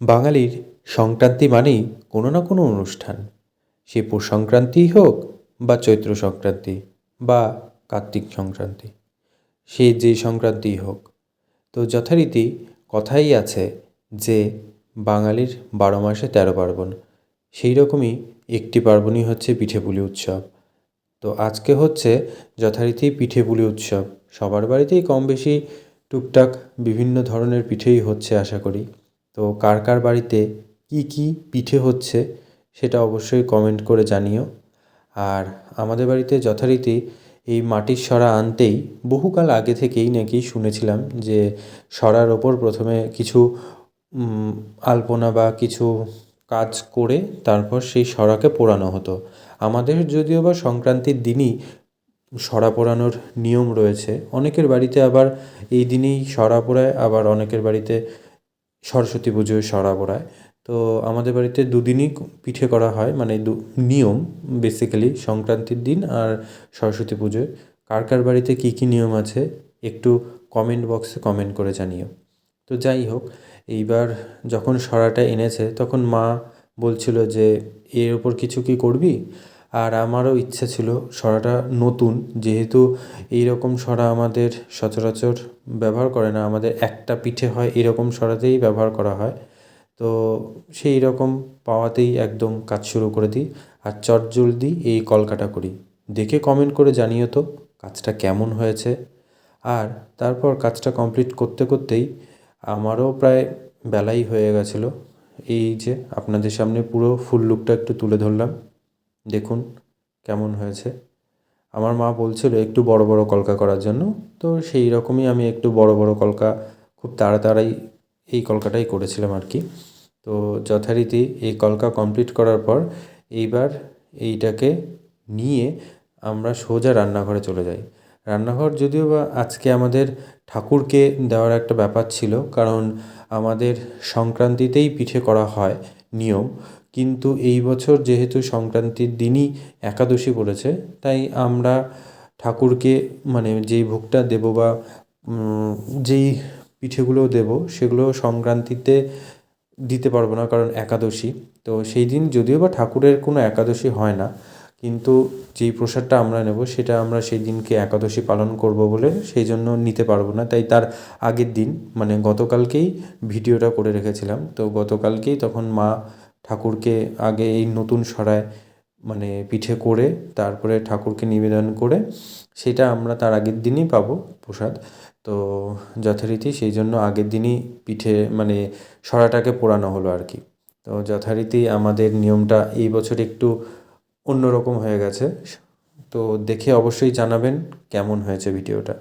বাঙালির সংক্রান্তি মানেই কোনো না কোনো অনুষ্ঠান। সে পৌষ সংক্রান্তিই হোক বা চৈত্র সংক্রান্তি বা কার্তিক সংক্রান্তি, সে যে সংক্রান্তিই হোক। তো যথারীতি কথাই আছে যে বাঙালির বারো মাসে তেরো পার্বণ, সেই রকমই একটি পার্বণই হচ্ছে পিঠে পুলি উৎসব। তো আজকে হচ্ছে যথারীতি পিঠে পুলি উৎসব। সবার বাড়িতেই কম বেশি টুকটাক বিভিন্ন ধরনের পিঠেই হচ্ছে আশা করি। তো কার কার বাড়িতে কী কী পিঠে হচ্ছে সেটা অবশ্যই কমেন্ট করে জানিও। আর আমাদের বাড়িতে যথারীতি এই মাটির সরা আনতেই বহুকাল আগে থেকেই নাকি শুনেছিলাম যে সরার ওপর প্রথমে কিছু আলপনা বা কিছু কাজ করে তারপর সেই সরাকে পোড়ানো হতো। আমাদের যদিও বা সংক্রান্তির দিনই সরা পোড়ানোর নিয়ম রয়েছে। অনেকের বাড়িতে আবার এই দিনেই সরা পোড়ায়, আবার অনেকের বাড়িতে সরস্বতী পুজোয় সরা পোড়ায় তো আমাদের বাড়িতে দুদিনই পিঠে করা হয় মানে দু, নিয়ম বেসিক্যালি সংক্রান্তির দিন আর সরস্বতী পুজোয়। কার কার বাড়িতে কী কী নিয়ম আছে একটু কমেন্ট বক্সে কমেন্ট করে জানিও। তো যাই হোক, এইবার যখন সরাটা এনেছে, তখন মা বলছিল যে, এর ওপর কিছু কি করবি? আর আমারও ইচ্ছা ছিল সরাটা নতুন। যেহেতু এই রকম সরা আমাদের সচরাচর ব্যবহার করে না, আমাদের একটা পিঠে হয় এরকম সরাতেই ব্যবহার করা হয়। তো সেই রকম পাওয়াতেই একদম কাজ শুরু করে দিই। আর চটজলদি এই কলকাটা করি। দেখে কমেন্ট করে জানিও তো কাজটা কেমন হয়েছে। আর তারপর কাজটা কমপ্লিট করতে করতেই আমারও প্রায় বেলাই হয়ে গেছিল। এই যে আপনাদের সামনে পুরো ফুল লুকটা একটু তুলে ধরলাম। দেখুন কেমন হয়েছে। আমার মা বলছিল একটু বড় বড় কলকা করার জন্য, তো সেই রকমই আমি একটু বড় বড় কলকা, খুব তাড়াতাড়ি এই কলকাটাই করেছিলাম আর কি। তো যথারীতি এই কলকা কমপ্লিট করার পর এইবার এইটাকে নিয়ে আমরা সোজা রান্নাঘরে চলে যাই। রান্নাঘর যদিও বা আজকে আমাদের ঠাকুরকে দেওয়ার একটা ব্যাপার ছিল, কারণ আমাদের সংক্রান্তিতেই পিঠে করা হয়। নিয়ম। কিন্তু এই বছর যেহেতু সংক্রান্তির দিনই একাদশী পড়েছে, তাই আমরা ঠাকুরকে মানে যেই ভোগটা দেবো বা যেই পিঠেগুলো দেবো, সেগুলো সংক্রান্তিতে দিতে পারব না কারণ একাদশী। তো সেই দিন যদিও বা ঠাকুরের কোনো একাদশী হয় না কিন্তু যেই প্রসাদটা আমরা নেব, সেটা আমরা সেই দিনকে একাদশী পালন করব বলে সেই জন্য নিতে পারব না। তাই তার আগের দিন মানে গতকালকেই ভিডিওটা করে রেখেছিলাম। তো গতকালকেই তখন মা ঠাকুরকে আগে এই নতুন সরায় মানে পিঠে করে তারপরে ঠাকুরকে নিবেদন করে সেটা আমরা তার আগের দিনই পাবো প্রসাদ। তো যথারীতি সেই জন্য আগের দিনই পিঠে মানে সরাটাকে পোড়ানো হলো আর কি। তো যথারীতি আমাদের নিয়মটা এই বছর একটু অন্য রকম হয়ে গেছে। তো দেখে অবশ্যই জানাবেন কেমন হয়েছে ভিডিওটা।